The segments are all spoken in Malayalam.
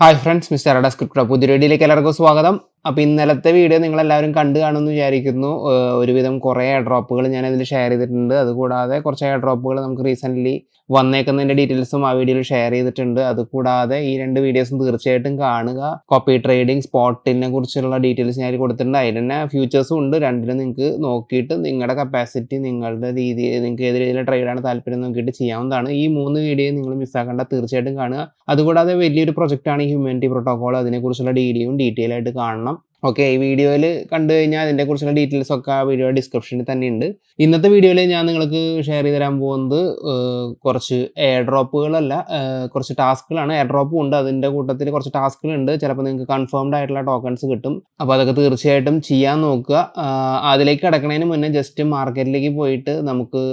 ഹായ് ഫ്രണ്ട്സ് മിസ്റ്റർ അഡ സ്ക്രിപ്റ്റ് പുതിയ വീഡിയോയിലേക്ക് എല്ലാവർക്കും സ്വാഗതം. അപ്പോൾ ഇന്നലത്തെ വീഡിയോ നിങ്ങളെല്ലാവരും കണ്ടു കാണുമെന്ന് വിചാരിക്കുന്നു. ഒരുവിധം കുറേ എയർ ഡ്രോപ്പുകൾ ഞാൻ അതിൽ ഷെയർ ചെയ്തിട്ടുണ്ട്. അതുകൂടാതെ കുറച്ച് എയർ ഡ്രോപ്പുകൾ നമുക്ക് റീസെന്റ്ലി വന്നേക്കുന്നതിന്റെ ഡീറ്റെയിൽസും ആ വീഡിയോയിൽ ഷെയർ ചെയ്തിട്ടുണ്ട്. അതുകൂടാതെ ഈ രണ്ട് വീഡിയോസും തീർച്ചയായിട്ടും കാണുക. കോപ്പി ട്രേഡിംഗ് സ്പോട്ടിനെ കുറിച്ചുള്ള ഡീറ്റെയിൽസ് ഞാൻ കൊടുത്തിട്ടുണ്ട്. അതിൽ തന്നെ ഫ്യൂച്ചേഴ്സും ഉണ്ട്. രണ്ടിനും നിങ്ങൾക്ക് നോക്കിയിട്ട് നിങ്ങളുടെ കപ്പാസിറ്റി നിങ്ങളുടെ രീതി നിങ്ങൾക്ക് ഏത് രീതിയിലുള്ള ട്രേഡാണ് താല്പര്യം നോക്കിയിട്ട് ചെയ്യാവുന്നതാണ്. ഈ മൂന്ന് വീഡിയോ നിങ്ങൾ മിസ്സാക്കേണ്ട തീർച്ചയായിട്ടും കാണുക. അതുകൂടാതെ വലിയൊരു പ്രൊജക്റ്റാണ് ഹ്യൂമാനിറ്റി പ്രോട്ടോകോൾ അതിനെക്കുറിച്ചുള്ള ഡീഡിയും ഡീറ്റെയിൽ ആയിട്ട് കാണണം. ഓക്കെ ഈ വീഡിയോയിൽ കണ്ടു കഴിഞ്ഞാൽ അതിനെക്കുറിച്ചുള്ള ഡീറ്റെയിൽസ് ഒക്കെ ആ വീഡിയോ ഡിസ്ക്രിപ്ഷനിൽ തന്നെയുണ്ട്. ഇന്നത്തെ വീഡിയോയിൽ ഞാൻ നിങ്ങൾക്ക് ഷെയർ ചെയ്ത് തരാൻ പോകുന്നത് കുറച്ച് എയർ ഡ്രോപ്പുകളല്ല കുറച്ച് ടാസ്കുകളാണ് എയർ ഡ്രോപ്പും ഉണ്ട് അതിന്റെ കൂട്ടത്തിൽ കുറച്ച് ടാസ്കുകളുണ്ട് ചിലപ്പോൾ നിങ്ങൾക്ക് കൺഫേംഡ് ആയിട്ടുള്ള ടോക്കൺസ് കിട്ടും. അപ്പോൾ അതൊക്കെ തീർച്ചയായിട്ടും ചെയ്യാൻ നോക്കുക. അതിലേക്ക് കിടക്കുന്നതിന് മുന്നേ ജസ്റ്റ് മാർക്കറ്റിലേക്ക് പോയിട്ട് നമുക്ക്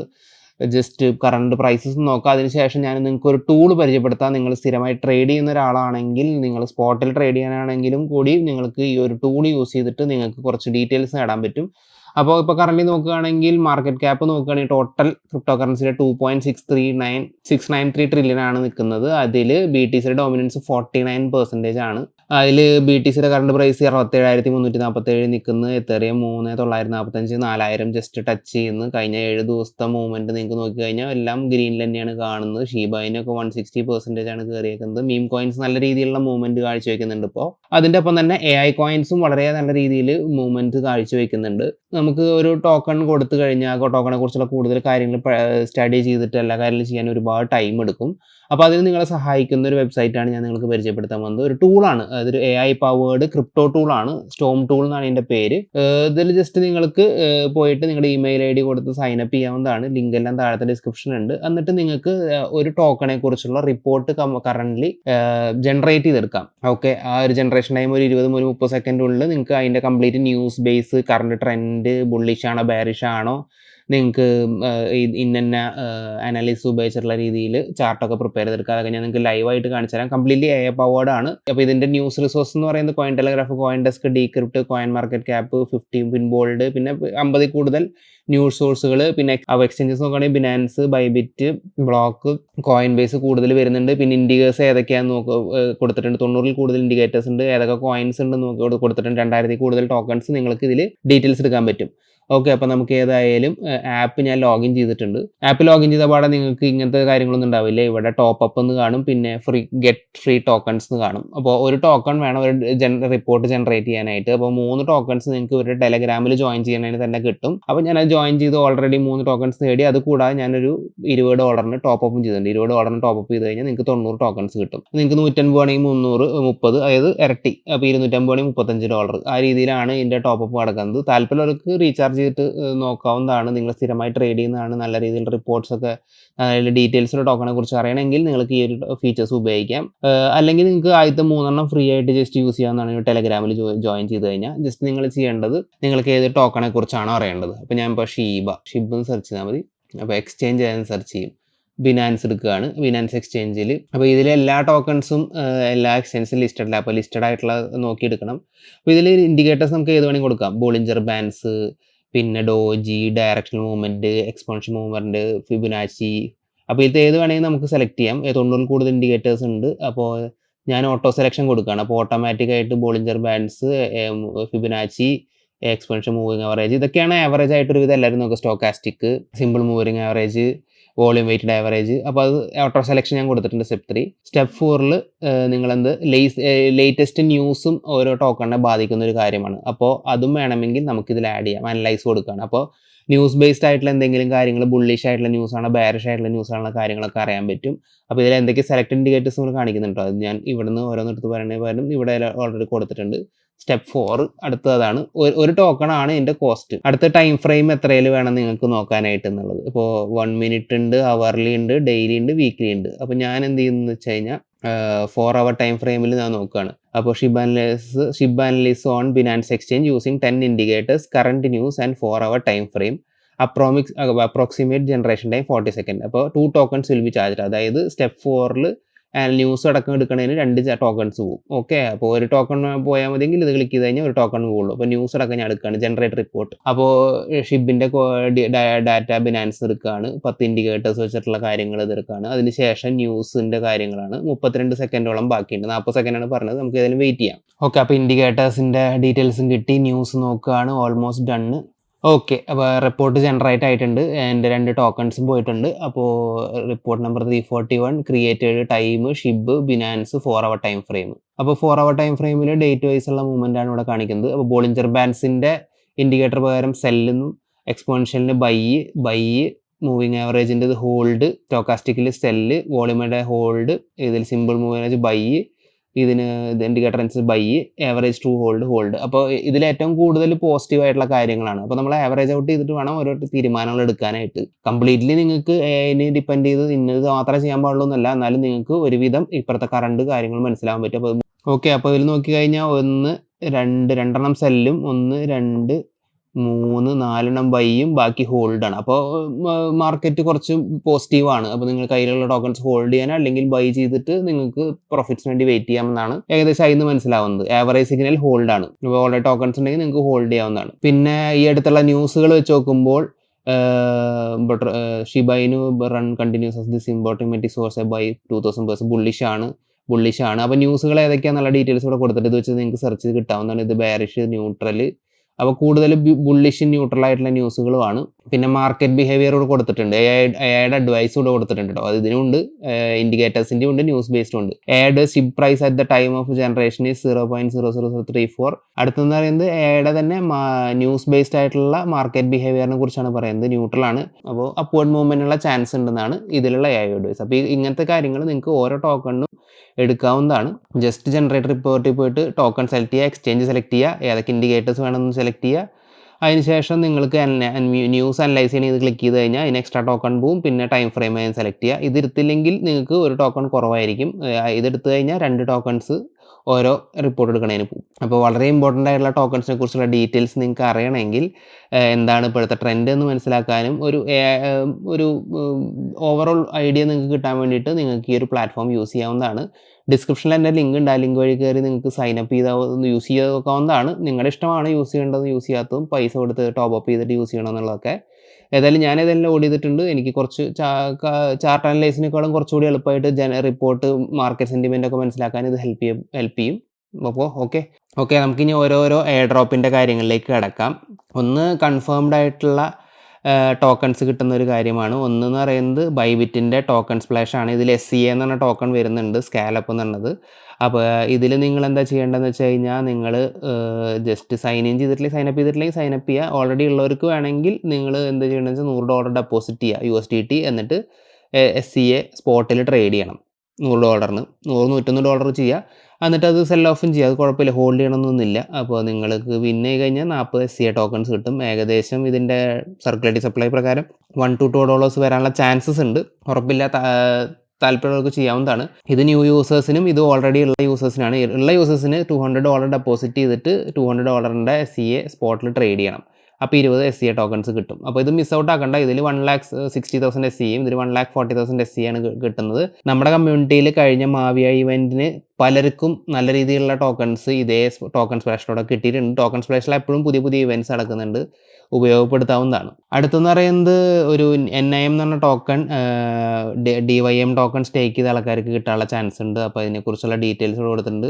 ജസ്റ്റ് കറണ്ട് പ്രൈസസ് നോക്കുക അതിനുശേഷം ഞാൻ നിങ്ങൾക്ക് ഒരു ടൂൾ പരിചയപ്പെടുത്താം. നിങ്ങൾ സ്ഥിരമായി ട്രേഡ് ചെയ്യുന്ന ഒരാളാണെങ്കിൽ നിങ്ങൾ സ്പോട്ടിൽ ട്രേഡ് ചെയ്യാനാണെങ്കിലും കൂടി നിങ്ങൾക്ക് ഈ ഒരു ടൂൾ യൂസ് ചെയ്തിട്ട് നിങ്ങൾക്ക് കുറച്ച് ഡീറ്റെയിൽസ് നേടാൻ പറ്റും. അപ്പോൾ ഇപ്പോൾ കറന്റ് നോക്കുകയാണെങ്കിൽ മാർക്കറ്റ് ക്യാപ്പ് നോക്കുകയാണെങ്കിൽ total crypto കറൻസിയുടെ two point six three nine six nine three trillion ആണ് നിൽക്കുന്നത്. അതിൽ ബി ടി സിയുടെ ഡോമിനൻസ് ഫോർട്ടി നയൻ പെർസെന്റേജ് ആണ്. അതിൽ ബി ടി സിയുടെ കറണ്ട് പ്രൈസ് അറുപത്തേഴായിരത്തി മുന്നൂറ്റി നാൽപ്പത്തേഴ് നിൽക്കുന്നു. എത്തേറിയം മൂന്ന് തൊള്ളായിരത്തി നാൽപ്പത്തഞ്ച് നാലായിരം ജസ്റ്റ് ടച്ച് ചെയ്യുന്നു. കഴിഞ്ഞ ഏഴ് ദിവസത്തെ മൂവ്മെന്റ് നിങ്ങൾക്ക് നോക്കി കഴിഞ്ഞാൽ എല്ലാം ഗ്രീനിൽ തന്നെയാണ് കാണുന്നത്. ഷീബായിനൊക്കെ വൺ സിക്സ്റ്റി പെർസെന്റേജ് ആണ് കയറിയേക്കുന്നത്. മീം കോയിൻസ് നല്ല രീതിയിലുള്ള മൂവ്മെന്റ് കാഴ്ചവെക്കുന്നുണ്ട് ഇപ്പോൾ അതിന്റെ ഒപ്പം തന്നെ എ ഐ കോയിൻസും വളരെ നല്ല രീതിയിൽ മൂവ്മെന്റ് കാഴ്ചവെക്കുന്നുണ്ട്. നമുക്ക് ഒരു ടോക്കൺ കൊടുത്തു കഴിഞ്ഞാൽ ആ ടോക്കണെ കുറിച്ചുള്ള കൂടുതൽ കാര്യങ്ങൾ സ്റ്റഡി ചെയ്തിട്ട് എല്ലാ കാര്യങ്ങളും ചെയ്യാൻ ഒരുപാട് ടൈം എടുക്കും. അപ്പോൾ അതിന് നിങ്ങളെ സഹായിക്കുന്ന ഒരു വെബ്സൈറ്റാണ് ഞാൻ നിങ്ങൾക്ക് പരിചയപ്പെടുത്താൻ വന്നത് ഒരു ടൂളാണ് അതൊരു എ ഐ പവേർഡ് ക്രിപ്റ്റോ ടൂളാണ് സ്റ്റോം ടൂൾ എന്നാണ് ഇതിന്റെ പേര്. ഇതിൽ ജസ്റ്റ് നിങ്ങൾക്ക് പോയിട്ട് നിങ്ങളുടെ ഇമെയിൽ ഐ ഡി കൊടുത്ത് സൈനപ്പ് ചെയ്യാവുന്നതാണ്. ലിങ്ക് എല്ലാം താഴത്തെ ഡിസ്ക്രിപ്ഷൻ ഉണ്ട്. എന്നിട്ട് നിങ്ങൾക്ക് ഒരു ടോക്കണെ കുറിച്ചുള്ള റിപ്പോർട്ട് കറന്റ്ലി ജനറേറ്റ് ചെയ്തെടുക്കാം. ഓക്കെ ആ ഒരു ജനറേഷൻ ടൈം ഒരു ഇരുപത് ഒരു മുപ്പത് ഉള്ളിൽ നിങ്ങൾക്ക് അതിന്റെ complete news base current trend bullish ആണോ ബാരിഷ് ആണോ നിങ്ങൾക്ക് ഇന്ന അനാലിസിസ് ഉപയോഗിച്ചിട്ടുള്ള രീതിയിൽ ചാർട്ടൊക്കെ പ്രിപ്പയർ ചെയ്തെടുക്കുക. അതൊക്കെ ഞാൻ നിങ്ങൾക്ക് ലൈവായിട്ട് കാണിച്ചു തരാം. കംപ്ലീറ്റ്ലി എ പവേർഡ് ആണ്. അപ്പോൾ ഇതിന്റെ ന്യൂസ് റിസോഴ്സ് എന്ന് പറയുന്നത് coin telegraph coin desk decrypt coin market cap fifteen pin bold പിന്നെ അമ്പതിൽ കൂടുതൽ ന്യൂസ് സോഴ്സുകൾ പിന്നെ എക്സ്ചേഞ്ചസ് നോക്കുകയാണെങ്കിൽ Binance Bybit block Coinbase കൂടുതൽ വരുന്നുണ്ട്. പിന്നെ ഇൻഡിക്കേഴ്സ് ഏതൊക്കെയാണെന്ന് നോക്ക് കൊടുത്തിട്ടുണ്ട്. തൊണ്ണൂറിൽ കൂടുതൽ ഇൻഡിക്കേറ്റേഴ്സ് ഉണ്ട്. ഏതൊക്കെ കോയിൻസ് ഉണ്ട് നോക്കി കൊടുത്തിട്ടുണ്ട്. രണ്ടായിരത്തി കൂടുതൽ ടോക്കൺസ് നിങ്ങൾക്ക് ഇതിൽ ഡീറ്റെയിൽസ് എടുക്കാൻ പറ്റും. ഓക്കെ അപ്പോൾ നമുക്ക് ഏതായാലും ആപ്പ് ഞാൻ ലോഗിൻ ചെയ്തിട്ടുണ്ട്. ആപ്പ് ലോഗിൻ ചെയ്ത പാടെ നിങ്ങൾക്ക് ഇങ്ങനത്തെ കാര്യങ്ങളൊന്നും ഉണ്ടാവില്ല. ഇവിടെ ടോപ്പ് അപ്പ് എന്ന് കാണും പിന്നെ ഫ്രീ ഗെറ്റ് ഫ്രീ ടോക്കൺസ് എന്ന് കാണും. അപ്പോൾ ഒരു ടോക്കൺ വേണം ഒരു ജൻ റിപ്പോർട്ട് ജനറേറ്റ് ചെയ്യാനായിട്ട്. അപ്പോൾ മൂന്ന് ടോക്കൺസ് നിങ്ങൾക്ക് ഒരു ടെലഗ്രാമിൽ ജോയിൻ ചെയ്യാനായിട്ട് തന്നെ കിട്ടും. അപ്പോൾ ഞാൻ ജോയിൻ ചെയ്ത് ഓൾറെഡി മൂന്ന് ടോക്കൺസ് നേടി അത് കൂടാതെ ഞാനൊരു ഇരുപത് ഡോളറിന് ടോപ്പ് അപ്പും ചെയ്തിട്ടുണ്ട്. ഇരുപത് ഡോളറിന് ടോപ്പ് അപ്പ് ചെയ്ത് കഴിഞ്ഞാൽ നിങ്ങൾക്ക് തൊണ്ണൂറ് ടോക്കൺസ് കിട്ടും. നിങ്ങൾക്ക് നൂറ്റൻപത് ആണെങ്കിൽ മുന്നൂറ് മുപ്പത് അതായത് ഇരട്ടി. അപ്പോൾ ഇരുന്നൂറ്റമ്പത് ആണെങ്കിൽ മുപ്പത്തഞ്ച് ഡോളർ ആ രീതിയിലാണ് ഇതിന്റെ ടോപ്പ് അപ്പ് നടക്കുന്നത്. താല്പര്യമുള്ളവർക്ക് റീചാർജ് ചെയ്തിട്ട് നോക്കാവുന്നതാണ്. നിങ്ങൾ സ്ഥിരമായി ട്രേഡ് ചെയ്യുന്നതാണ്. നല്ല രീതിയിൽ റിപ്പോർട്ട്സ് ഒക്കെ അതിൽ ഡീറ്റെയിൽസിലെ ടോക്കണെ കുറിച്ച് അറിയണമെങ്കിൽ നിങ്ങൾക്ക് ഈ ഒരു ഫീച്ചേഴ്സ് ഉപയോഗിക്കാം. അല്ലെങ്കിൽ നിങ്ങൾക്ക് ആദ്യത്തെ മൂന്നെണ്ണം ഫ്രീ ആയിട്ട് ജസ്റ്റ് യൂസ് ചെയ്യാവുന്നതാണ്. ടെലഗ്രാമിൽ ജോയിൻ ചെയ്ത് കഴിഞ്ഞാൽ ജസ്റ്റ് നിങ്ങൾ ചെയ്യേണ്ടത് നിങ്ങൾക്ക് ഏത് ടോക്കണെ കുറിച്ചാണോ അറിയേണ്ടത്. അപ്പോൾ ഞാൻ ഇപ്പോൾ ഷീബ ഷിബ് സെർച്ച് ചെയ്താൽ മതി. അപ്പോൾ എക്സ്ചേഞ്ച് ചെയ്യാൻ സെർച്ച് ചെയ്യും. ബിനാൻസ് എടുക്കുകയാണ് ബിനാൻസ് എക്സ്ചേഞ്ചിൽ അപ്പോൾ ഇതിലെ എല്ലാ ടോക്കൺസും എല്ലാ എക്സ്ചേഞ്ചും ലിസ്റ്റഡ് അല്ല. അപ്പോൾ ലിസ്റ്റഡ് ആയിട്ടുള്ള നോക്കിയെടുക്കണം. അപ്പോൾ ഇതിൽ ഇൻഡിക്കേറ്റേഴ്സ് നമുക്ക് ഏത് വേണമെങ്കിൽ കൊടുക്കാം. ബോളിഞ്ചർ ബാൻസ് പിന്നെ doji directional movement expansion movement Fibonacci അപ്പോൾ ഇത് ഏത് വേണമെങ്കിൽ നമുക്ക് സെലക്ട് ചെയ്യാം. തൊണ്ണൂറിൽ കൂടുതൽ ഇൻഡിക്കേറ്റേഴ്സ് ഉണ്ട്. അപ്പോൾ ഞാൻ ഓട്ടോ സെലക്ഷൻ കൊടുക്കുകയാണ് അപ്പോൾ ഓട്ടോമാറ്റിക്കായിട്ട് Bollinger bands Fibonacci expansion moving average ഇതൊക്കെയാണ് ആവറേജ് ആയിട്ട് ഒരുവിധം എല്ലാവരും നോക്കുക. Stochastic simple moving average volume weighted average അപ്പോൾ അത് ഓട്ടോ സെലക്ഷൻ ഞാൻ കൊടുത്തിട്ടുണ്ട് സ്റ്റെപ്പ് ത്രീ സ്റ്റെപ്പ് ഫോറിൽ നിങ്ങളെന്ത്? ലേറ്റസ്റ്റ് ന്യൂസും ഓരോ ടോക്കണിനെ ബാധിക്കുന്ന ഒരു കാര്യമാണ്. അപ്പോൾ അതും വേണമെങ്കിൽ നമുക്കിതിൽ ആഡ് ചെയ്യാം. അനലൈസ് കൊടുക്കുകയാണ് അപ്പോൾ ന്യൂസ് ബേസ്ഡ് ആയിട്ടുള്ള എന്തെങ്കിലും കാര്യങ്ങൾ ബുള്ളിഷ് ആയിട്ടുള്ള ന്യൂസാണോ ബാരിഷ് ആയിട്ടുള്ള ന്യൂസാണോ കാര്യങ്ങളൊക്കെ അറിയാൻ പറ്റും. അപ്പോൾ ഇതിൽ എന്തൊക്കെ സെലക്ട് ഇൻഡിക്കേറ്റേഴ്സ് നമ്മൾ കാണിക്കുന്നുണ്ടോ? അത് ഞാൻ ഇവിടുന്ന് ഓരോന്നിടത്ത് പറയുന്നത് പകരം ഇവിടെ ഓൾറെഡി കൊടുത്തിട്ടുണ്ട്. സ്റ്റെപ്പ് ഫോർ അടുത്തതാണ്. ഒരു- ടോക്കൺ ആണ് ഇതിന്റെ കോസ്റ്റ്. അടുത്ത ടൈം ഫ്രെയിം എത്രയിൽ വേണം നിങ്ങൾക്ക് നോക്കാനായിട്ട് എന്നുള്ളത്. ഇപ്പോൾ വൺ മിനിറ്റ് ഉണ്ട് അവർലി ഉണ്ട് ഡെയിലി ഉണ്ട് വീക്ക്ലി ഉണ്ട്. അപ്പോൾ ഞാൻ എന്ത് ചെയ്യുന്നു വെച്ച് കഴിഞ്ഞാൽ ഫോർ അവർ ടൈം ഫ്രെയിമിൽ ഞാൻ നോക്കുകയാണ് അപ്പോൾ SHIB analysis SHIB analysis on Binance exchange using ten indicators current news and four hour time frame അപ്രോമിക്സ് approximate generation time forty second അപ്പോൾ two tokens will be charge അതായത് സ്റ്റെപ്പ് ഫോറിൽ ന്യൂസ് അടക്കം എടുക്കണതിന് രണ്ട് ടോക്കൺസ് പോകും ഓക്കെ അപ്പോൾ ഒരു ടോക്കൺ പോയാൽ മതിയെങ്കിൽ ഇത് ക്ലിക്ക് ചെയ്ത് കഴിഞ്ഞാൽ ഒരു ടോക്കൺ പോകുള്ളൂ അപ്പോൾ ന്യൂസ് അടക്കം ഞാൻ എടുക്കുകയാണ് ജനറേറ്റ് റിപ്പോർട്ട് അപ്പോൾ ഷിബിന്റെ ഡാറ്റ ബിനാൻസ് എടുക്കുകയാണ് പത്ത് ഇൻഡിക്കേറ്റേഴ്സ് വെച്ചിട്ടുള്ള കാര്യങ്ങൾ ഇതെടുക്കുകയാണ് അതിന് ശേഷം ന്യൂസിന്റെ കാര്യങ്ങളാണ്. മുപ്പത്തിരണ്ട് സെക്കൻഡോളം ബാക്കിയുണ്ട്. നാൽപ്പത് സെക്കൻഡാണ് പറഞ്ഞത്. നമുക്ക് ഇതിന് വെയിറ്റ് ചെയ്യാം. ഓക്കെ അപ്പോൾ ഇൻഡിക്കേറ്റേഴ്സിന്റെ ഡീറ്റെയിൽസും കിട്ടി. ന്യൂസ് നോക്കുകയാണ് ഓൾമോസ്റ്റ് ഡണ്ണ് ഓക്കെ അപ്പോൾ റിപ്പോർട്ട് ജനറേറ്റ് ആയിട്ടുണ്ട്. എന്റെ രണ്ട് ടോക്കൺസും പോയിട്ടുണ്ട്. അപ്പോൾ report number three forty one created time SHIB Binance four hour time frame അപ്പോൾ ഫോർ അവർ ടൈം ഫ്രെയിമിൽ ഡേറ്റ് വൈസ് ഉള്ള മൂവ്മെന്റ് ആണ് ഇവിടെ കാണിക്കുന്നത്. അപ്പോൾ ബോളിഞ്ചർ ബാൻസിന്റെ ഇൻഡിക്കേറ്റർ പ്രകാരം സെല്ലിനും എക്സ്പോൺഷ്യലിന് ബൈ ബൈ മൂവിങ് ആവറേജിന്റെ ഹോൾഡ് സ്റ്റോക്കാസ്റ്റിക്കിൽ സെല്ല് വോളിമയുടെ ഹോൾഡ് ഇതിൽ സിമ്പിൾ മൂവിങ് ബൈ ഇതിന് ഇത് ഇൻഡിക്കേറ്റർ അനുസരിച്ച് buy average to hold hold അപ്പോൾ ഇതിൽ ഏറ്റവും കൂടുതൽ പോസിറ്റീവ് ആയിട്ടുള്ള കാര്യങ്ങളാണ്. അപ്പോൾ നമ്മൾ ആവറേജ് ഔട്ട് ചെയ്തിട്ട് വേണം ഓരോ തീരുമാനങ്ങൾ എടുക്കാനായിട്ട്. കംപ്ലീറ്റ്ലി നിങ്ങൾക്ക് ഇനി ഡിപ്പെൻഡ് ചെയ്ത് ഇന്നത് മാത്രമേ ചെയ്യാൻ പാടുള്ളൂ എന്നല്ല. എന്നാലും നിങ്ങൾക്ക് ഒരുവിധം ഇപ്പോഴത്തെ കറണ്ട് കാര്യങ്ങൾ മനസ്സിലാവാൻ പറ്റും. അപ്പോൾ ഓക്കെ അപ്പോൾ ഇതിൽ നോക്കി കഴിഞ്ഞാൽ ഒന്ന് രണ്ട് രണ്ടെണ്ണം സെല്ലും ഒന്ന് രണ്ട് മൂന്ന് നാലെണ്ണം ബൈയും ബാക്കി ഹോൾഡാണ് അപ്പോൾ മാർക്കറ്റ് കുറച്ച് പോസിറ്റീവാണ് അപ്പോൾ നിങ്ങൾ കയ്യിലുള്ള ടോക്കൺസ് ഹോൾഡ് ചെയ്യാനോ അല്ലെങ്കിൽ ബൈ ചെയ്തിട്ട് നിങ്ങൾക്ക് പ്രോഫിറ്റ്സിന് വേണ്ടി വെയിറ്റ് ചെയ്യാമെന്നാണ് ഏകദേശം അതിന് മനസ്സിലാവുന്നത്. ആവറേജ് സിഗ്നൽ ഹോൾഡാണ് ഇപ്പോൾ ഓൾറെഡി ടോക്കൺസ് ഉണ്ടെങ്കിൽ നിങ്ങൾക്ക് ഹോൾഡ് ചെയ്യാവുന്നതാണ്. പിന്നെ ഈ അടുത്തുള്ള ന്യൂസുകൾ വെച്ച് നോക്കുമ്പോൾ Shiba Inu run continues as this ഇമ്പോർട്ടിമെന്റ് source by two thousand pairs bullish ആണ്. ബുള്ളിഷ് ആണ്. അപ്പോൾ ന്യൂസുകൾ ഏതൊക്കെയാണെന്നുള്ള ഡീറ്റെയിൽസ് ഇവിടെ കൊടുത്തിട്ട് ഇത് വെച്ച് നിങ്ങൾക്ക് സെർച്ച് ചെയ്ത് കിട്ടാവുന്നതാണ്. ഇത് ബാരിഷ് ന്യൂട്രൽ അപ്പോൾ കൂടുതൽ ബുള്ളിഷ് ന്യൂട്രൽ ആയിട്ടുള്ള ന്യൂസുകളുമാണ് പിന്നെ മാർക്കറ്റ് ബിഹേവിയർ കൂടെ കൊടുത്തിട്ടുണ്ട്. എയുടെ അഡ്വൈസ് കൂടെ കൊടുത്തിട്ടുണ്ട് കേട്ടോ അത് ഇതിനുണ്ട്. ഇൻഡിക്കേറ്റേഴ്സിന്റെ ഉണ്ട് ന്യൂസ് ബേസ്ഡ് ഉണ്ട് എയുടെ zip price at the time of generation is zero point zero zero zero three four അടുത്തെന്ന് പറയുന്നത് എയുടെ തന്നെ ന്യൂസ് ബേസ്ഡ് ആയിട്ടുള്ള മാർക്കറ്റ് ബിഹേവിയറിനെ കുറിച്ചാണ് പറയുന്നത്. ന്യൂട്രൽ ആണ്. അപ്പോൾ അപ്വേർഡ് മൂവ്മെന്റിനുള്ള ചാൻസ് ഉണ്ടെന്നാണ് ഇതിലുള്ള എ അഡ്വൈസ് അപ്പോൾ ഇങ്ങനത്തെ കാര്യങ്ങൾ നിങ്ങൾക്ക് ഓരോ ടോക്കണിനും എടുക്കാവുന്നതാണ്. ജസ്റ്റ് ജനറേറ്റർ റിപ്പോർട്ടിൽ പോയിട്ട് ടോക്കൺ സെലക്ട് ചെയ്യുക എക്സ്ചേഞ്ച് സെലക്ട് ചെയ്യുക ഏതൊക്കെ ഇൻഡിക്കേറ്റേഴ്സ് വേണമെന്ന് സെലക്ട് ചെയ്യുക അതിനുശേഷം നിങ്ങൾക്ക് ന്യൂസ് അനലൈസ് ചെയ്യണ ഇത് ക്ലിക്ക് ചെയ്ത് കഴിഞ്ഞാൽ അതിന് എക്സ്ട്രാ ടോക്കൺ പോവും. പിന്നെ ടൈം ഫ്രെയിം സെലക്ട് ചെയ്യുക. ഇതിരുത്തില്ലെങ്കിൽ നിങ്ങൾക്ക് ഒരു ടോക്കൺ കുറവായിരിക്കും. ഇതെടുത്തു കഴിഞ്ഞാൽ രണ്ട് ടോക്കൺസ് ഓരോ റിപ്പോർട്ട് എടുക്കണതിന് പോകും അപ്പോൾ വളരെ ഇമ്പോർട്ടന്റ് ആയിട്ടുള്ള ടോക്കൺസിനെ കുറിച്ചുള്ള ഡീറ്റെയിൽസ് നിങ്ങൾക്ക് അറിയണമെങ്കിൽ എന്താണ് ഇപ്പോഴത്തെ ട്രെൻഡ് എന്ന് മനസ്സിലാക്കാനും ഒരു ഒരു ഓവറോൾ ഐഡിയ നിങ്ങൾക്ക് കിട്ടാൻ വേണ്ടിയിട്ട് നിങ്ങൾക്ക് ഈ ഒരു പ്ലാറ്റ്ഫോം യൂസ് ചെയ്യാവുന്നതാണ്. ഡിസ്ക്രിപ്ഷനിൽ എന്റെ ലിങ്ക് ഉണ്ട്. ആ ലിങ്ക് വഴി കയറി നിങ്ങൾക്ക് സൈൻ അപ്പ് ചെയ്താൽ യൂസ് ചെയ്താവുന്നതാണ് നിങ്ങളുടെ ഇഷ്ടമാണ് യൂസ് ചെയ്യേണ്ടതെന്ന് യൂസ് ചെയ്യാത്തതും പൈസ കൊടുത്ത് ടോപ്പ് അപ്പ് ചെയ്തിട്ട് യൂസ് ചെയ്യണം എന്നുള്ളതൊക്കെ ഏതായാലും ഞാൻ ഇതെല്ലാം ഓഡ് ചെയ്തിട്ടുണ്ട്. എനിക്ക് കുറച്ച് ചാർട്ട് അനലൈസിനേക്കാളും കുറച്ചുകൂടി എളുപ്പമായിട്ട് ജന റിപ്പോർട്ട് മാർക്കറ്റ് സെന്റിമെന്റ് ഒക്കെ മനസ്സിലാക്കാൻ ഇത് ഹെൽപ്പ് ചെയ്യും ഹെൽപ്പ് ചെയ്യും. അപ്പോൾ ഓക്കെ ഓക്കെ നമുക്കിനി ഓരോരോ എയർ ഡ്രോപ്പിന്റെ കാര്യങ്ങളിലേക്ക് കിടക്കാം. ഒന്ന് കൺഫേംഡ് ആയിട്ടുള്ള ടോക്കൺസ് കിട്ടുന്ന ഒരു കാര്യമാണ്. ഒന്ന് എന്ന് പറയുന്നത് ബൈബിറ്റിന്റെ ടോക്കൺ സ്പ്ലാഷ് ആണ്. ഇതിൽ എസ് സി എ എന്ന് പറഞ്ഞ ടോക്കൺ വരുന്നുണ്ട് സ്കാലപ്പ് എന്ന് പറഞ്ഞത്. അപ്പോൾ ഇതിൽ നിങ്ങൾ എന്താ ചെയ്യേണ്ടതെന്ന് വെച്ച് കഴിഞ്ഞാൽ നിങ്ങൾ ജസ്റ്റ് സൈൻ ഇൻ ചെയ്തിട്ടില്ലെങ്കിൽ സൈൻ അപ്പ് ചെയ്തിട്ടില്ലെങ്കിൽ സൈൻ അപ്പ് ചെയ്യുക. ഓൾറെഡി ഉള്ളവർക്ക് വേണമെങ്കിൽ നിങ്ങൾ എന്താ ചെയ്യേണ്ടതെന്ന് വെച്ചാൽ നൂറ് ഡോളർ ഡെപ്പോസിറ്റ് ചെയ്യുക യു എസ് ടി ടി എന്നിട്ട് എസ് സി എ സ്പോട്ടിൽ ട്രേഡ് ചെയ്യണം. നൂറ് ഡോളറിന് നൂറ് നൂറ്റൊന്ന് ഡോളർ ചെയ്യുക എന്നിട്ട് അത് സെൽ ഓഫും ചെയ്യുക അത് കുഴപ്പമില്ല. ഹോൾഡ് ചെയ്യണമെന്നൊന്നുമില്ല അപ്പോൾ നിങ്ങൾക്ക് വിൻ കഴിഞ്ഞാൽ നാൽപ്പത് എസ് സി ടോക്കൺസ് കിട്ടും. ഏകദേശം ഇതിന്റെ സർക്കുലേറ്ററി സപ്ലൈ പ്രകാരം വൺ ടു ടു ഡോളേഴ്സ് വരാനുള്ള ചാൻസസ് ഉണ്ട്. ഉറപ്പില്ല താല്പര്യമുള്ളവർക്ക് ചെയ്യാവുന്നതാണ്. ഇത് ന്യൂ യൂസേഴ്സിനും ഇത് ഓൾറെഡി ഉള്ള യൂസേഴ്സിനാണ് ഉള്ള യൂസേഴ്സിന് ടു ഹൺഡ്രഡ് ഡോളർ ഡെപ്പോസിറ്റ് ചെയ്തിട്ട് ടു ഹൺഡ്രഡ് ഡോളറിന്റെ സി എ സ്പോട്ടിൽ ട്രേഡ് ചെയ്യണം. അപ്പോൾ ഇരുപത് എസ് സി എ ടോക്കൺസ് കിട്ടും. അപ്പോൾ ഇത് മിസ് ഔട്ട് ആക്കണ്ട. ഇതിൽ one lakh sixty thousand S സിയും ഇതിൽ one lakh forty thousand S C ആണ് കിട്ടുന്നത്. നമ്മുടെ കമ്മ്യൂണിറ്റിയിൽ കഴിഞ്ഞ മാവിയ ഇവന്റിന് പലർക്കും നല്ല രീതിയിലുള്ള ടോക്കൺസ് ഇതേ ടോക്കൺ സ്പ്ലാഷിലൂടെ കിട്ടിയിട്ടുണ്ട്. ടോക്കൺ സ്പ്ലാഷിൽ എപ്പോഴും പുതിയ പുതിയ ഇവന്റ്സ് നടക്കുന്നുണ്ട്. ഉപയോഗപ്പെടുത്താവുന്നതാണ്. അടുത്തെന്ന് പറയുന്നത് ഒരു എൻ ഐ എം എന്ന് പറഞ്ഞ token D Y M token stake ചെയ്ത ആൾക്കാർക്ക് കിട്ടാനുള്ള ചാൻസ് ഉണ്ട്. അപ്പോൾ അതിനെക്കുറിച്ചുള്ള ഡീറ്റെയിൽസ് കൊടുത്തിട്ടുണ്ട്.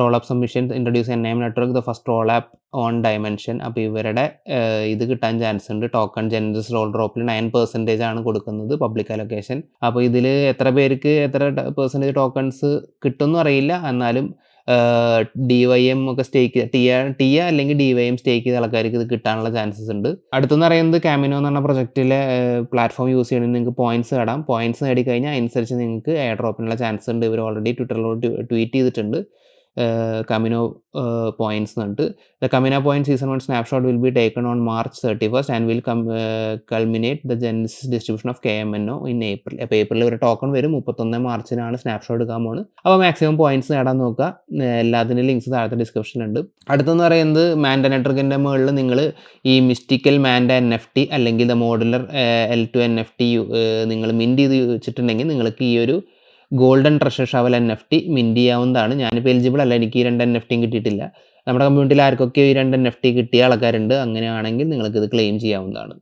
Roll app submission introduce N I M network the first roll app on dimension അപ്പോൾ ഇവരുടെ ഇത് കിട്ടാൻ ചാൻസ് ഉണ്ട്. ടോക്കൺ ജനറസ് റോൾ ഡ്രോപ്പിൽ നയൻ പെർസെന്റേജ് ആണ് കൊടുക്കുന്നത് പബ്ലിക് അലൊക്കേഷൻ അപ്പോൾ ഇതിൽ എത്ര പേർക്ക് എത്ര പെർസെന്റേജ് ടോക്കൺസ് കിട്ടുമെന്നും അറിയില്ല. എന്നാലും ഡി വൈ എം ഒക്കെ സ്റ്റേക്ക് ടിയ ടിയ അല്ലെങ്കിൽ ഡി വൈ എം സ്റ്റേക്ക് ചെയ്ത ആൾക്കാർക്ക് ഇത് കിട്ടാനുള്ള ചാൻസസ് ഉണ്ട്. അടുത്തെന്ന് പറയുന്നത് കാമിനോ എന്ന് പറഞ്ഞ പ്രൊജക്റ്റിലെ പ്ലാറ്റ്ഫോം യൂസ് ചെയ്യണമെങ്കിൽ നിങ്ങൾക്ക് പോയിന്റ്സ് നേടാം. പോയിന്റ്സ് നേടിക്കഴിഞ്ഞാൽ അനുസരിച്ച് നിങ്ങൾക്ക് എയർ ഡ്രോപ്പിനുള്ള ചാൻസ് ഉണ്ട്. ഇവർ ഓൾറെഡി ട്വിറ്ററിലോട്ട് ട്വീറ്റ് ചെയ്തിട്ടുണ്ട്. കമിനോ പോയിന്റ്സ് എന്നുണ്ട് the Kamino point season one snapshot will be taken on March thirty first and will come culminate the genesis distribution of K M N O in April അപ്പോൾ ഏപ്രിൽ ഒരു ടോക്കൺ വരും. മുപ്പത്തൊന്ന് മാർച്ചിനാണ് സ്നാപ്ഷോട്ട് എടുക്കാൻ പോകുന്നത് അപ്പോൾ മാക്സിമം പോയിന്റ്സ് നേടാൻ നോക്കുക എല്ലാത്തിന്റെ ലിങ്ക്സ് താഴത്തെ ഡിസ്ക്രിപ്ഷനിലുണ്ട് അടുത്തെന്ന് പറയുന്നത് മാൻഡ നെറ്റ്വർക്കിന്റെ മുകളിൽ നിങ്ങൾ ഈ mystical Manta N F T അല്ലെങ്കിൽ the modular L two N F T നിങ്ങൾ മിന്റ് ചെയ്ത് വെച്ചിട്ടുണ്ടെങ്കിൽ നിങ്ങൾക്ക് ഈ ഒരു golden treasure shovel N F T mint ചെയ്യാവുന്നതാണ് ഞാനിപ്പോൾ എലിജിബിൾ അല്ല. എനിക്ക് ഈ രണ്ട് എൻ എഫ് ടിയും കിട്ടിയിട്ടില്ല. നമ്മുടെ കമ്മ്യൂണിറ്റിയിൽ ആർക്കൊക്കെ ഈ രണ്ട് എൻ എഫ് ടി കിട്ടിയ ആൾക്കാരുണ്ട് അങ്ങനെയാണെങ്കിൽ നിങ്ങൾക്ക് ഇത് ക്ലെയിം ചെയ്യാവുന്നതാണ്.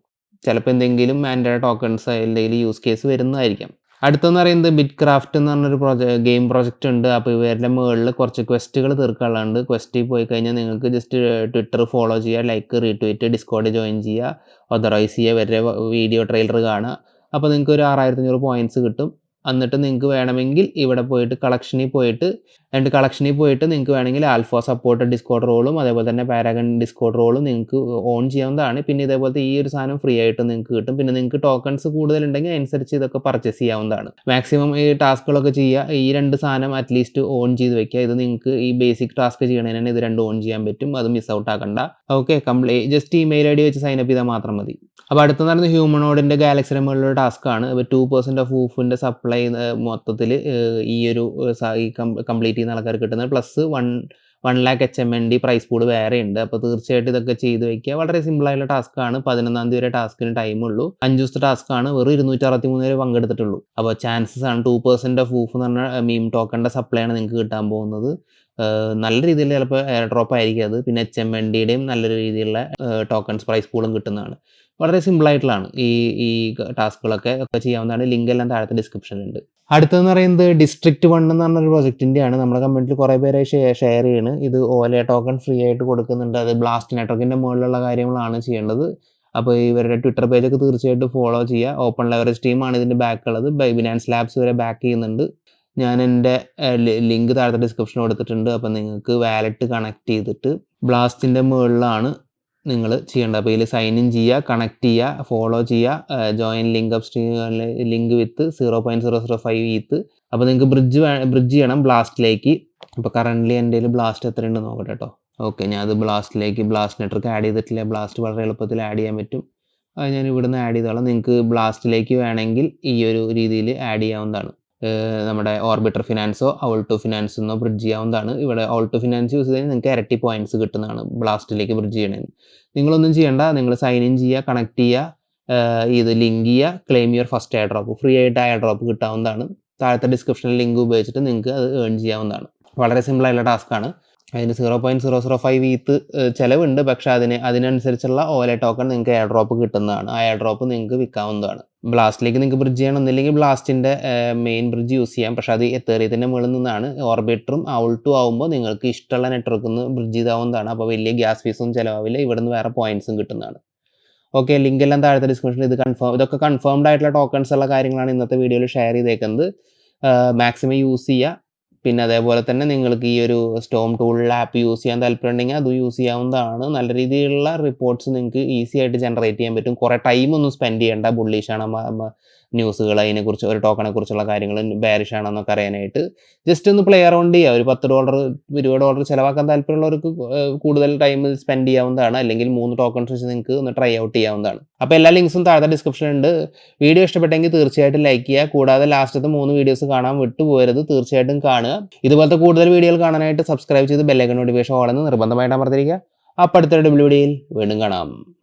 ചിലപ്പോൾ എന്തെങ്കിലും മാൻഡേഡ് ടോക്കൺസ് എന്തെങ്കിലും യൂസ് കേസ് വരുന്നതായിരിക്കാം. അടുത്തെന്ന് പറയുന്നത് ബിറ്റ് ക്രാഫ്റ്റ് എന്ന് പറഞ്ഞൊരു പ്രോജക്റ്റ് ഗെയിം പ്രോജക്റ്റ് ഉണ്ട്. അപ്പോൾ ഇവരുടെ മുകളിൽ കുറച്ച് ക്വസ്റ്റുകൾ തീർക്കാനുള്ളതുണ്ട് ക്വസ്റ്റിൽ പോയി കഴിഞ്ഞാൽ നിങ്ങൾക്ക് ജസ്റ്റ് ട്വിറ്റർ ഫോളോ ചെയ്യുക ലൈക്ക് റീട്വീറ്റ് ഡിസ്കോഡ് ജോയിൻ ചെയ്യുക ഓതറൈസ് ചെയ്യുക ഇവരുടെ വീഡിയോ ട്രെയിലർ കാണുക. അപ്പോൾ നിങ്ങൾക്ക് ഒരു ആറായിരത്തി അഞ്ഞൂറ് പോയിന്റ്സ് കിട്ടും. എന്നിട്ട് നിങ്ങൾക്ക് വേണമെങ്കിൽ ഇവിടെ പോയിട്ട് കളക്ഷനിൽ പോയിട്ട് രണ്ട് കളക്ഷനിൽ പോയിട്ട് നിങ്ങൾക്ക് വേണമെങ്കിൽ ആൽഫ സപ്പോർട്ട് ഡിസ്കോഡ് റോളും അതേപോലെ തന്നെ പാരാഗൺ ഡിസ്കോഡ് റോളും നിങ്ങൾക്ക് ഓൺ ചെയ്യാവുന്നതാണ്. പിന്നെ ഇതേപോലത്തെ ഈ ഒരു സാധനം ഫ്രീ ആയിട്ട് നിങ്ങൾക്ക് കിട്ടും. പിന്നെ നിങ്ങൾക്ക് ടോക്കൺസ് കൂടുതലുണ്ടെങ്കിൽ അനുസരിച്ച് ഇതൊക്കെ പർച്ചേസ് ചെയ്യാവുന്നതാണ്. മാക്സിമം ഈ ടാസ്കുകളൊക്കെ ചെയ്യുക ഈ രണ്ട് സാധനം അറ്റ്ലീസ്റ്റ് ഓൺ ചെയ്ത് വെക്കുക. ഇത് നിങ്ങൾക്ക് ഈ ബേസിക് ടാസ്ക് ചെയ്യണതിന് ഇത് രണ്ട് ഓൺ ചെയ്യാൻ പറ്റും. അത് മിസ് ഔട്ട് ആക്കണ്ട. Okay complete just email I D വെച്ച് സൈൻ അപ്പ് ചെയ്താൽ മാത്രം മതി. അപ്പോൾ അടുത്തെന്ന് നടന്ന ഹ്യൂമനോഡിന്റെ ഗാലക്സിയുടെ മുകളിലുള്ള ആണ്. ഇപ്പോൾ ടു പെർസെന്റ് ഓഫ് ഊഫിന്റെ സപ്ലൈ മൊത്തത്തിൽ ഈ ഒരു കംപ്ലീറ്റ് ചെയ്യുന്ന ആൾക്കാർ കിട്ടുന്നത്. Plus one one lakh H M N D price pool വേറെ ഉണ്ട്. അപ്പോൾ തീർച്ചയായിട്ടും ഇതൊക്കെ ചെയ്ത് വെക്കുക. വളരെ ടാസ്ക് ആണ്. പതിനൊന്നാം തീയതി വരെ ടാസ്കിന് ടൈം ഉള്ളൂ. അഞ്ച് ദിവസത്തെ ടാസ്ക് ആണ്. വെറും ഇരുന്നൂറ്റി അറുപത്തി മൂന്ന് വരെ പങ്കെടുത്തിട്ടുള്ളൂ. അപ്പോൾ ചാൻസസ് ആണ് ടു പെർസെന്റ് ഓഫ് ഊഫ് എന്ന് പറഞ്ഞ മീം ടോക്കണിന്റെ സപ്ലൈ ആണ് നിങ്ങൾക്ക് കിട്ടാൻ പോകുന്നത്. നല്ല രീതിയിൽ ചിലപ്പോൾ എയർ ഡ്രോപ്പ് ആയിരിക്കും അത്. പിന്നെ എച്ച് എം എൻ ഡിയുടെയും നല്ലൊരു രീതിയിലുള്ള ടോക്കൺസ് പ്രൈസ് പൂളും കിട്ടുന്നതാണ്. വളരെ സിമ്പിളായിട്ടുള്ളതാണ് ഈ ഈ ടാസ്കുകളൊക്കെ ഒക്കെ ചെയ്യാവുന്നതാണ്. ലിങ്ക് എല്ലാം താഴത്തെ ഡിസ്ക്രിപ്ഷനിലുണ്ട് അടുത്തതെന്ന് പറയുന്നത് ഡിസ്ട്രിക്ട് വൺ എന്ന് പറഞ്ഞൊരു പ്രൊജക്റ്റിന്റെയാണ് നമ്മുടെ കമ്മ്യൂണിറ്റിയിൽ കുറേ പേരെ ഷെയർ ചെയ്യാണ്. ഇത് ഓല ടോക്കൺ ഫ്രീ ആയിട്ട് കൊടുക്കുന്നുണ്ട്. അത് ബ്ലാസ്റ്റ് നെറ്റ്വർക്കിന്റെ മുകളിലുള്ള കാര്യങ്ങളാണ് ചെയ്യേണ്ടത്. അപ്പോൾ ഇവരുടെ ട്വിറ്റർ പേജൊക്കെ തീർച്ചയായിട്ടും ഫോളോ ചെയ്യുക ഓപ്പൺ ലെവറേജ് ടീമാണ് ഇതിന്റെ ബാക്ക് ഉള്ളത് ബൈബിനാൻസ് ലാബ്സ് വരെ ബാക്ക് ചെയ്യുന്നുണ്ട്. ഞാൻ എന്റെ ലിങ്ക് താഴത്തെ ഡിസ്ക്രിപ്ഷൻ കൊടുത്തിട്ടുണ്ട്. അപ്പോൾ നിങ്ങൾക്ക് വാലറ്റ് കണക്ട് ചെയ്തിട്ട് ബ്ലാസ്റ്റിന്റെ മുകളിലാണ് നിങ്ങൾ ചെയ്യേണ്ടത് അപ്പോൾ ഇതിൽ സൈൻ ഇൻ ചെയ്യുക കണക്ട് ചെയ്യുക ഫോളോ ചെയ്യുക join link up stream link with zero point zero zero five ETH അപ്പോൾ നിങ്ങൾക്ക് ബ്രിഡ്ജ് ബ്രിഡ്ജ് ചെയ്യണം ബ്ലാസ്റ്റിലേക്ക് അപ്പോൾ കറന്റ്ലി എന്റെ കയ്യിൽ ബ്ലാസ്റ്റ് എത്രയുണ്ട് നോക്കട്ടെ കേട്ടോ ഓക്കെ ഞാൻ അത് ബ്ലാസ്റ്റിലേക്ക് ബ്ലാസ്റ്റ് നെറ്റ്വർക്ക് ആഡ് ചെയ്തിട്ടില്ല. ബ്ലാസ്റ്റ് വളരെ എളുപ്പത്തിൽ ആഡ് ചെയ്യാൻ പറ്റും. അത് ഞാൻ ഇവിടുന്ന് ആഡ് ചെയ്തോളാം. നിങ്ങൾക്ക് ബ്ലാസ്റ്റിലേക്ക് വേണമെങ്കിൽ ഈ ഒരു രീതിയിൽ ആഡ് ചെയ്യാവുന്നതാണ്. നമ്മുടെ ഓർബിറ്റർ ഫിനാൻസോ ഔൾ ടു ഫിനാൻസ് എന്നോ ബ്രിഡ്ജ് ചെയ്യാവുന്നതാണ്. ഇവിടെ ഔൾ ടു ഫിനാൻസ് യൂസ് ചെയ്താൽ നിങ്ങൾക്ക് ഇരട്ടി പോയിന്റ്സ് കിട്ടുന്നതാണ്. ബ്ലാസ്റ്റിലേക്ക് ബ്രിഡ്ജ് ചെയ്യണമെന്ന് നിങ്ങളൊന്നും ചെയ്യേണ്ട. നിങ്ങൾ സൈൻ ഇൻ ചെയ്യുക കണക്ട് ചെയ്യുക ഇത് ലിങ്ക് ചെയ്യുക claim your first airdrop free ആയിട്ട് എയർ ഡ്രോപ്പ് കിട്ടാവുന്നതാണ്. താഴത്തെ ഡിസ്ക്രിപ്ഷനിൽ ലിങ്ക് ഉപയോഗിച്ചിട്ട് നിങ്ങൾക്ക് അത് ഏൺ ചെയ്യാവുന്നതാണ്. വളരെ സിമ്പിൾ ആയിട്ടുള്ള ടാസ്ക്കാണ് അതിന് zero point zero zero five eth ചിലവുണ്ട്. പക്ഷെ അതിന് അതിനനുസരിച്ചുള്ള ഓല ടോക്കൺ നിങ്ങൾക്ക് എയർ ഡ്രോപ്പ് കിട്ടുന്നതാണ്. ആ എയർ ഡ്രോപ്പ് നിങ്ങൾക്ക് വിൽക്കാവുന്നതാണ്. ബ്ലാസ്റ്റിലേക്ക് നിങ്ങൾക്ക് ബ്രിഡ്ജ് ചെയ്യണം എന്നില്ലെങ്കിൽ ബ്ലാസ്റ്റിന്റെ മെയിൻ ബ്രിഡ്ജ് യൂസ് ചെയ്യാം. പക്ഷേ അത് എത്തേറിയതിന്റെ മുകളിൽ നിന്നാണ്. ഓർബിറ്ററും ഔൾട്ടും ആവുമ്പോൾ നിങ്ങൾക്ക് ഇഷ്ടമുള്ള നെറ്റ്വർക്കിൽ നിന്ന് ബ്രിഡ്ജ് ചെയ്താവുന്നതാണ്. അപ്പോൾ വലിയ ഗ്യാസ് ഫീസും ചിലവാവില്ല. ഇവിടുന്ന് വേറെ പോയിന്റ്സും കിട്ടുന്നതാണ്. ഓക്കെ ലിങ്ക് എല്ലാം താഴത്തെ ഡിസ്ക്രിപ്ഷനിൽ ഇത് കൺഫേം ഇതൊക്കെ കൺഫേംഡ് ആയിട്ടുള്ള ടോക്കൺസ് ഉള്ള കാര്യങ്ങളാണ് ഇന്നത്തെ വീഡിയോയിൽ ഷെയർ ചെയ്തേക്കുന്നത്. മാക്സിമം യൂസ് ചെയ്യുക പിന്നെ അതേപോലെ തന്നെ നിങ്ങൾക്ക് ഈ ഒരു സ്റ്റോം ടൂളിൽ ആപ്പ് യൂസ് ചെയ്യാൻ താല്പര്യമുണ്ടെങ്കിൽ അത് യൂസ് ചെയ്യാവുന്നതാണ്. നല്ല രീതിയിലുള്ള റിപ്പോർട്ട്സ് നിങ്ങൾക്ക് ഈസി ആയിട്ട് ജനറേറ്റ് ചെയ്യാൻ പറ്റും. കുറേ ടൈം ഒന്നും സ്പെൻഡ് ചെയ്യേണ്ട. ബുള്ളിഷാണ് ന്യൂസുകൾ അതിനെക്കുറിച്ച് ഒരു ടോക്കണെ കുറിച്ചുള്ള കാര്യങ്ങൾ ബാരിഷ് ആണെന്നൊക്കെ അറിയാനായിട്ട് ജസ്റ്റ് ഒന്ന് പ്ലേ അറൗണ്ട് ചെയ്യുക ഒരു പത്ത് ഡോളർ ഇരുപത് ഡോളർ ചിലവാക്കാൻ താല്പര്യമുള്ളവർക്ക് കൂടുതൽ ടൈം സ്പെൻഡ് ചെയ്യാവുന്നതാണ്. അല്ലെങ്കിൽ മൂന്ന് ടോക്കൺസ് വെച്ച് നിങ്ങൾക്ക് ഒന്ന് ട്രൈ ഔട്ട് ചെയ്യാവുന്നതാണ്. അപ്പോൾ എല്ലാ ലിങ്ക്സും താഴത്തെ ഡിസ്ക്രിപ്ഷനിലുണ്ട് വീഡിയോ ഇഷ്ടപ്പെട്ടെങ്കിൽ തീർച്ചയായിട്ടും ലൈക്ക് ചെയ്യുക. കൂടാതെ ലാസ്റ്റത്തെ മൂന്ന് വീഡിയോസ് കാണാൻ വിട്ടുപോകരുത്. തീർച്ചയായിട്ടും കാണുക. ഇതുപോലത്തെ കൂടുതൽ വീഡിയോകൾ കാണാനായിട്ട് സബ്സ്ക്രൈബ് ചെയ്ത് ബെല്ലൈക്കൺ നോട്ടിഫിക്കേഷൻ ഓളെന്ന് നിർബന്ധമായിട്ട് അമർത്തിരിക്കുക അപ്പോൾ അടുത്തൊരു വീഡിയോയിൽ വീണ്ടും കാണാം.